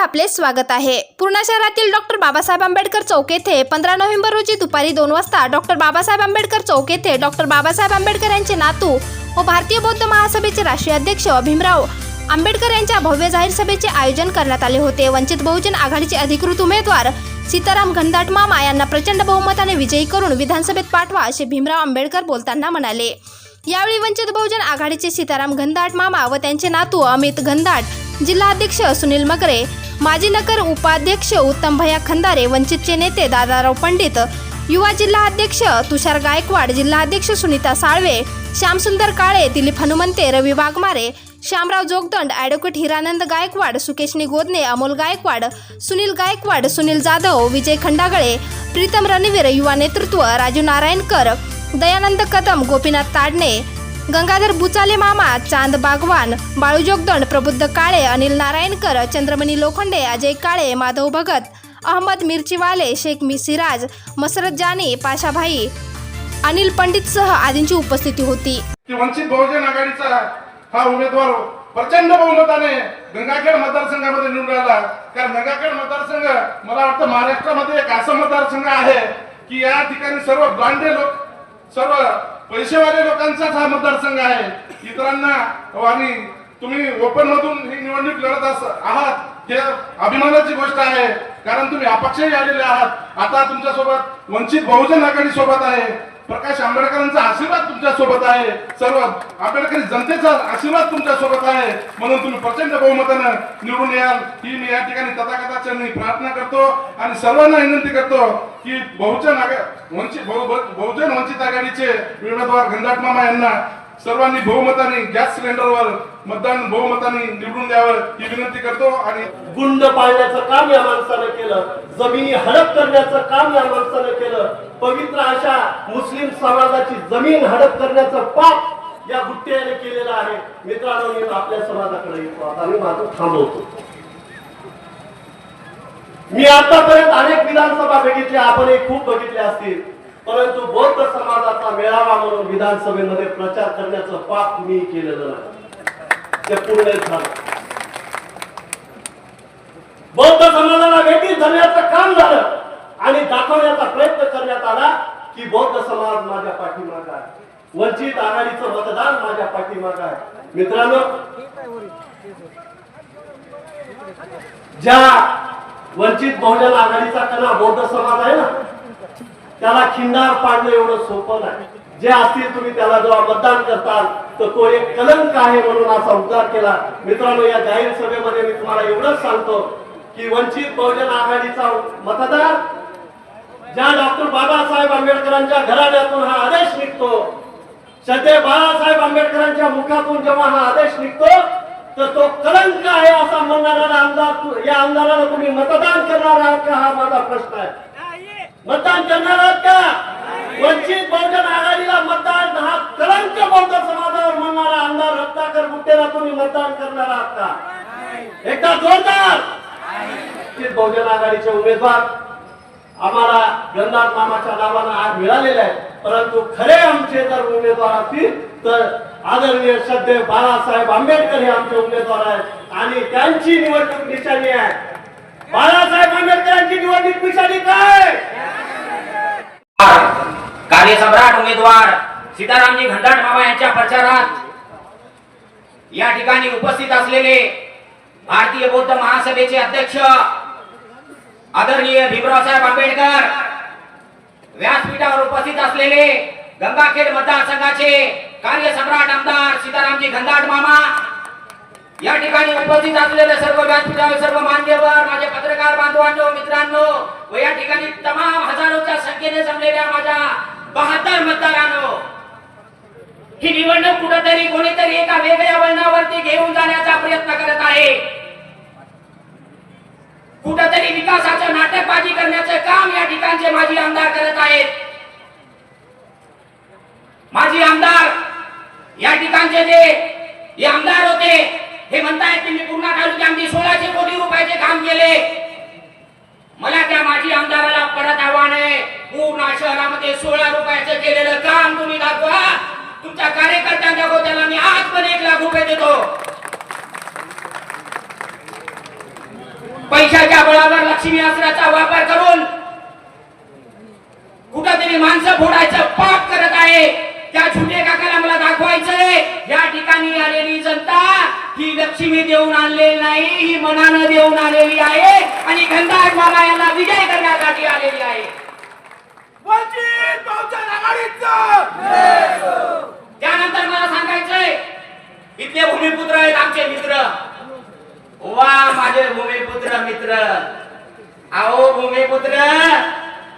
आपले स्वागत आहे. पूर्णा शहरातील डॉक्टर बाबासाहेब आंबेडकर चौक येथे पंधरा नोव्हेंबर रोजी दुपारी दोन वाजता डॉक्टर बाबासाहेब आंबेडकर चौक येथे डॉक्टर बाबासाहेब आंबेडकर यांचे नातू व भारतीय बौद्ध महासभेचे राष्ट्रीय अध्यक्ष भीमराव आंबेडकर यांच्या भव्य जाहीर सभेचे आयोजन करण्यात आले होते. वंचित बहुजन आघाडीचे अधिकृत उमेदवार सीताराम घनदाट मामा यांना प्रचंड बहुमताने विजयी करून विधानसभेत पाठवा असे भीमराव आंबेडकर बोलताना म्हणाले. यावेळी वंचित बहुजन आघाडीचे सीताराम घनदाट मामा व त्यांचे नातू अमित घनदाट जिल्हाध्यक्ष सुनील मगरे माजी नगर उपाध्यक्ष उत्तम भया खंदारे वंचितचे नेते दादाराव पंडित युवा जिल्हाध्यक्ष तुषार गायकवाड जिल्हाध्यक्ष सुनीता साळवे श्यामसुंदर काळे दिलीप हनुमंते रवी वाघमारे श्यामराव जोगदंड ॲडव्होकेट हिरानंद गायकवाड सुकेशनी गोदने अमोल गायकवाड सुनील गायकवाड सुनील जाधव विजय खंडागळे प्रीतम रणवीर युवा नेतृत्व राजू नारायणकर दयानंद कदम गोपीनाथ ताडणे गंगाधर बुचाले मामा चांद बागवान बाळू जोगदंड प्रबुद्ध काळे अनिल नारायणकर चंद्रमणी लोखंडे अजय काळे माधव भगत अहमद मिरचीवाले शेख मी सिराज मसरत जानी पाशाभाई अनिल पंडितसह आदींची उपस्थिती होती. वंचित बहुजन आघाडीचा हा उमेदवार प्रचंड बहुमताने गंगाखेड मतदारसंघामध्ये निवडून आला. कारण गंगाखेड मतदारसंघ मला वाटतं महाराष्ट्रामध्ये एक असा मतदारसंघ आहे की या ठिकाणी सर्व ब्रांडे लोक सर्व पैसेवाले लोकांचाच हा मतदारसंघ आहे. इतरांना हो, आणि तुम्ही ओपन मधून ही निवडणूक लढत आहात हे अभिमानाची गोष्ट आहे. कारण तुम्ही अपक्षही आलेले आहात. आता तुमच्यासोबत वंचित बहुजन आघाडी सोबत आहे. प्रकाश आंबेडकरांचा आशीर्वाद तुमच्यासोबत आहे. सर्व आंबेडकरी जनतेचा आशीर्वाद तुमच्यासोबत आहे. म्हणून तुम्ही प्रचंड बहुमतानं निवडून याल. ही मी या ठिकाणी तथागताच्या मी प्रार्थना करतो आणि सर्वांना विनंती करतो की बहुजन वंचित बहु- बहुजन वंचित आघाडीचे उमेदवार गंगाट मामा यांना सर्वांनी बहुमताने गॅस सिलेंडरवर मतदान बहुमताने निवडून द्यावं ही विनंती करतो आणि गुंड पाळण्याचं काम या माणसानं केलं जमिनी हडप करण्याचं काम या माणसानं केलं पवित्र अशा मुस्लिम समाजाची जमीन हडप करण्याचं पाप या गुट्ट्याने केलेलं आहे. मित्रांनो मी आपल्या समाजाकडे येतो. आता मी माझं थांबवतो. मी आतापर्यंत अनेक विधानसभा बघितल्या आपणही खूप बघितल्या असतील. परंतु बौद्ध समाजाचा मेळावा म्हणून विधानसभेमध्ये प्रचार करण्याचं पाप मी केलेलं नाही. ते पूर्ण झालं बौद्ध समाजाला वेगळी धरण्याचं काम झालं आणि दाखवण्याचा प्रयत्न करण्यात आला की बौद्ध समाज माझ्या पाठीमाग आहे. वंचित आघाडीचं मतदान माझ्या पाठीमाग आहे. मित्रांनो ज्या वंचित बहुजन आघाडीचा कला बौद्ध समाज आहे ना त्याला खिंडार पाडणं एवढं सोपं नाही. जे असतील तुम्ही त्याला जेव्हा मतदान करताल तर तो एक कलंक आहे म्हणून असा उद्धार केला. मित्रांनो या जाहीर सभेमध्ये मी तुम्हाला एवढंच सांगतो की वंचित बहुजन आघाडीचा मतदार ज्या डॉक्टर बाबासाहेब आंबेडकरांच्या घराण्यातून हा आदेश निघतो सध्या बाळासाहेब आंबेडकरांच्या मुखातून जेव्हा हा आदेश निघतो तर तो कलंक आहे असा म्हणणारा आमदार या आमदाराला तुम्ही मतदान करणार आहात का? हा माझा प्रश्न आहे. मतदान करणार आहात का? वंचित बहुजन आघाडीला मतदान हा कलंक बहुजन समाजावर म्हणणारा आमदार रत्नाकर गुट्टेला तुम्ही मतदान करणार आहात का? एकदा जोरदार! वंचित बहुजन आघाडीचे उमेदवार आम्हाला गंधात मामाच्या नावानं आज मिळालेले आहे. परंतु खरे आमचे जर उमेदवार असतील तर आदरणीय सध्या बाळासाहेब आंबेडकर हे आमचे उमेदवार आहेत आणि त्यांची निवडणूक निशाणी आहे. बाळासाहेब आंबेडकरांची निवडणूक निशाणी काय? कार्यसम्राट उमेदवार सीतारामजी घंटाट बाबा यांच्या प्रचारात या ठिकाणी उपस्थित असलेले भारतीय बौद्ध महासभेचे अध्यक्ष आदरणीय भीमरावसाहेब आंबेडकर व्यासपीठावर उपस्थित असलेले गंगाखेड मतदारसंघाचे कार्यसम्राट आमदार सीतारामजी घंदाट मामा या ठिकाणी उपस्थित असलेले सर्व व्यासपीठावर सर्व मान्यवर माझे पत्रकार बांधवांनो मित्रांनो व या ठिकाणी असलेल्या माझ्या बहात्तर मतदारांनो ही निवडणूक कुठेतरी कोणीतरी एका वेगळ्या वळणावरती घेऊन जाण्याचा प्रयत्न करत आहे. कुठेतरी विकासाचं नाटकबाजी करण्याचं काम या ठिकाणचे माजी आमदार करत आहेत. माजी आमदार या ठिकाणचे जे हे आमदार होते हे म्हणतायत की मी पूर्णा तालुक्यामध्ये सोळाशे कोटी रुपयाचे काम केले. मला त्या माजी आमदाराला परत आव्हान आहे. पूर्ण शहरामध्ये सोळा रुपयाचं केलेलं काम तुम्ही दाखवा. तुमच्या कार्यकर्त्यांच्या गोत्याला मी आज पण एक लाख रुपये देतो. पैशाच्या बळावर लक्ष्मी अस्त्राचा वापर करून कुठंतरी माणसं फोडायचं पाप करत आहे. त्या छुटे काकाला मला दाखवायचंय. या ठिकाणी आलेली जनता ही लक्ष्मी देऊन आणलेली नाही ही मनानं देऊन आलेली आहे. आणि घनदाट मामा यांना विजय करण्यासाठी आलेली आहे त्यानंतर मला सांगायचंय इथले भूमिपुत्र आहेत आमचे मित्र भूमिपुत्र मित्र. अहो भूमिपुत्र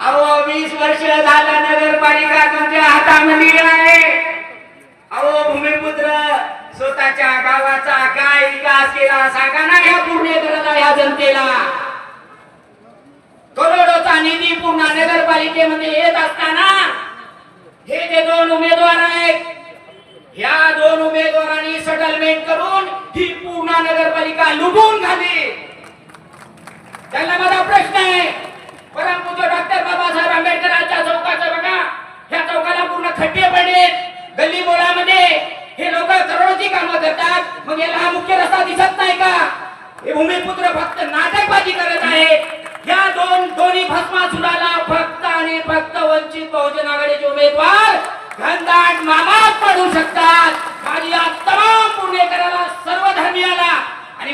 अहो वीस वर्ष झाला नगरपालिका तुमच्या हातामध्ये आहे. अहो भूमिपुत्र स्वतःच्या गावाचा काय विकास केला सांगा ना या पुणेकराला या जनतेला. करोडोचा निधी पुन्हा नगरपालिकेमध्ये येत असताना हे जे दोन उमेदवार आहेत ह्या दोन उमेदवारांनी सेटलमेंट करून ही पूर्णा नगरपालिका लुबून घाली त्यांना माझा प्रश्न आहे. परमपूज्य डॉक्टर बाबासाहेब आंबेडकरांच्या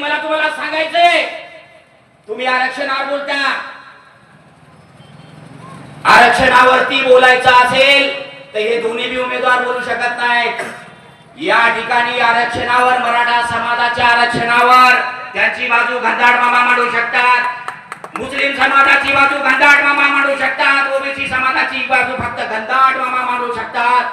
मला तुम्हाला सांगायचंय. तुम्ही आरक्षणावर बोलता. आरक्षणावरती बोलायचं असेल तर हे दोन्ही बी उमेदवार बोलू शकत नाहीत. या ठिकाणी आरक्षणावर मराठा समाजाच्या आरक्षणावर त्यांची बाजू घनदाट मामा मांडू शकतात. मुस्लिम समाजाची बाजू घनदाट मामा मांडू शकतात. ओबीसी समाजाची बाजू फक्त घनदाट मामा मांडू शकतात.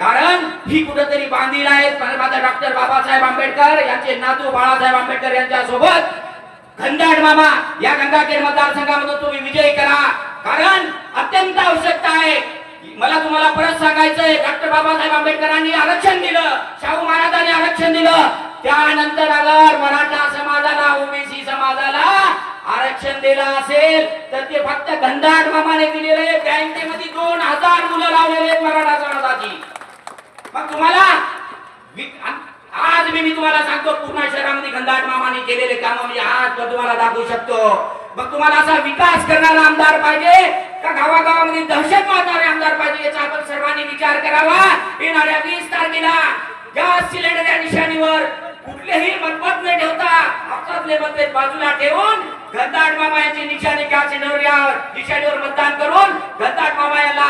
कारण ही कुठेतरी बांधील आहेत. परमात्मा डॉक्टर बाबासाहेब आंबेडकर यांचे नातू बाळासाहेब आंबेडकर यांच्या सोबत घनदाट मामा या गंगाखेड मतदारसंघामधून तुम्ही विजय करा. कारण अत्यंत आवश्यकता आहे. मला तुम्हाला परत सांगायचंय डॉक्टर बाबासाहेब आंबेडकरांनी आरक्षण दिलं. शाहू महाराजांनी आरक्षण दिलं. त्यानंतर अगर मराठा समाजाला ओबीसी समाजाला आरक्षण दिलं असेल तर ते फक्त घनदाट मामाने दिलेले बँकेमध्ये दोन हजार मुलं लावलेले मराठा समाजाची. मग तुम्हाला आज मी मी तुम्हाला सांगतो पूर्ण शहरामध्ये घनदाट मामाने केलेले काम म्हणजे आज तुम्हाला दाखवू शकतो. मग तुम्हाला असा विकास करणारा आमदार पाहिजे का गावागावामध्ये दहशत मारणारे आमदार पाहिजे याचा आपण सर्वांनी विचार करावा. येणाऱ्या वीस तारखेला गॅस सिलेंडर या निशाणीवर कुठलेही मतभेद न ठेवता आपसातले मतभेद बाजूला ठेवून घनदाट मामा यांची निशाणी गॅस सिलेंडर या निशाणीवर मतदान करून घनदाट मामा याला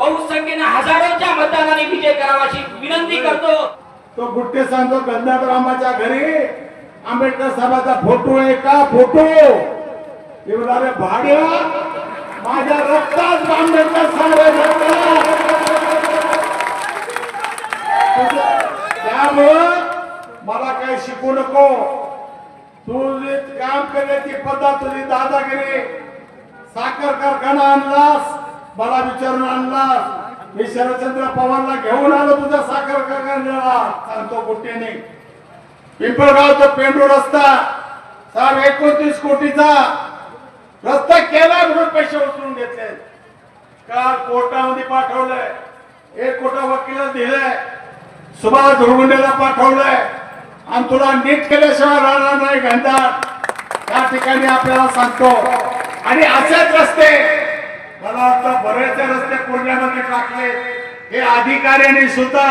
बहुसंख्येने हजारोच्या मतदानाने विजय करावा अशी विनंती करतो. तो गुट्टे सांगतो गंधारामाच्या घरी आंबेडकर साहेबाचा फोटो आहे का? फोटो. ते म्हणाले भाड्या? माझ्या रक्तात आंबेडकर साहेब त्यामुळं मला काही शिकू नको. तुझे काम करण्याची पद्धत तुझी दादागिरी. साखर कारखाना आणलास मला विचारून आणला मी शरदचंद्र पवारला घेऊन आलो तुझा साखर कारखान्याला. सांगतो गुट्टेने पिंपळगावचा पेंडू रस्ता. साहेब एकोणतीस कोटीचा रस्ता केला म्हणून पैसे उचलून घेतले. काल कोर्टामध्ये पाठवलंय. एक कोटा वकिला दिलंय. सुभाष धुरगुंडेला पाठवलंय. आणि तुला नीट केल्याशिवाय राहणार नाही घंटा त्या ठिकाणी आपल्याला सांगतो. आणि असेच रस्ते मला वाटतं बरेचसे रस्ते पुण्यामध्ये टाकले. हे अधिकाऱ्यांनी सुद्धा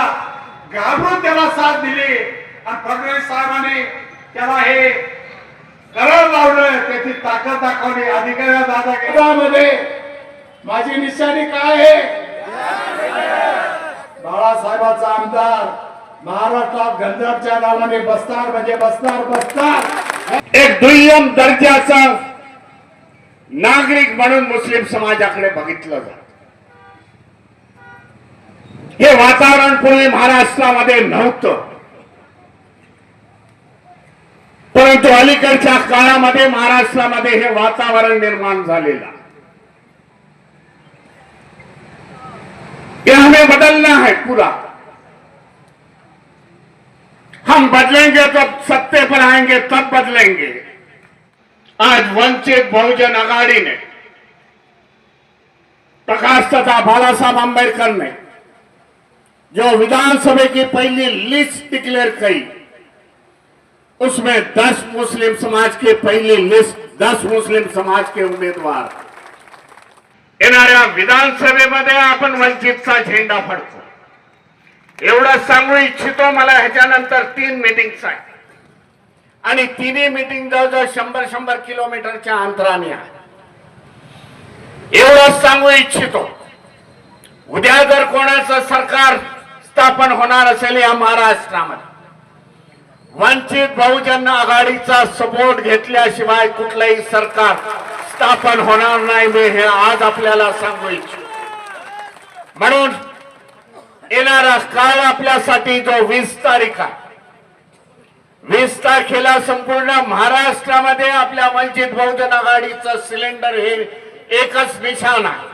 घाबरून त्याला साथ दिली. आणि फडणवीस साहेबांनी त्याला हे करार लावलं. त्याची ताकद दाखवली. अधिकाऱ्या दादागिरीमध्ये माझी निशाणी काय आहे? बाळासाहेबाचा आमदार महाराष्ट्रात गंधर्वच्या नावाने बसणार म्हणजे बसणार बसणार. एक दुय्यम दर्जाचा नागरिक म्हणून मुस्लिम समाजाकडे बघितलं जात. हे वातावरण पूर्वी महाराष्ट्रामध्ये नव्हतं. परंतु अलीकडच्या काळामध्ये महाराष्ट्रामध्ये हे वातावरण निर्माण झालेलं ये हमें बदलना है पूरा. हम बदलेंगे जब सत्ते पर आएंगे तब बदलेंगे. आज वंचित बहुजन आघाडीने प्रकाश तथा बाळासाहेब आंबेडकरने आंबेडकर ने जो विधानसभा पहिली लिस्ट डिक्लेअर कई उसमें दस मुस्लिम समाज के पहली लिस्ट दस मुस्लिम समाज के उमेदवार येणाऱ्या विधानसभेमध्ये आपण वंचितचा झेंडा फडतो एवढं सांगू इच्छितो मला ह्याच्यानंतर तीन मिटिंग्स आहेत. आणि तिन्ही मिटिंग जवळजवळ शंभर शंभर किलोमीटरच्या अंतराने आहे. एवढंच सांगू इच्छितो उद्या जर कोणाचं सरकार स्थापन होणार असेल या महाराष्ट्रामध्ये वंचित बहुजन आघाडीचा सपोर्ट घेतल्याशिवाय कुठलंही सरकार स्थापन होणार नाही मी हे आज आपल्याला सांगू इच्छितो. म्हणून येणारा काळ आपल्यासाठी जो वीस तारीख आहे वीस तारखेला संपूर्ण महाराष्ट्रामध्ये आपल्या वंचित बहुजन आघाडीचं सिलेंडर हे एकच निशाण आहे.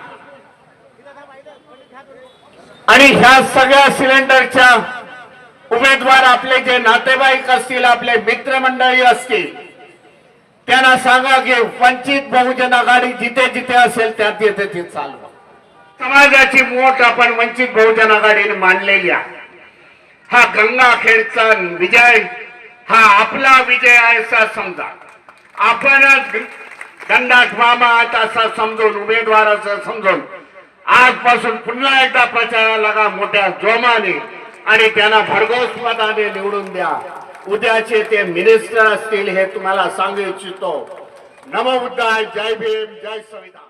आणि ह्या सगळ्या सिलेंडरच्या उमेदवार आपले जे नातेवाईक असतील आपले मित्रमंडळी असतील त्यांना सांगा की वंचित बहुजन आघाडी जिथे जिथे असेल त्या तिथे ते चालवा. समाजाची मोठ आपण वंचित बहुजन आघाडीने मांडलेली आहे. हा गंगाखेडचा विजय हा आपला विजय आहे असा समजा. आपणच गंडाट मामा असा समजून उमेदवार असं समजून आजपासून पुन्हा एकदा प्रचाराला लागा मोठ्या जोमाने आणि त्यांना भरघोस मताने निवडून द्या. उद्याचे ते मिनिस्टर असतील हे तुम्हाला सांगू इच्छितो. नमो जय भीम जय संविधान.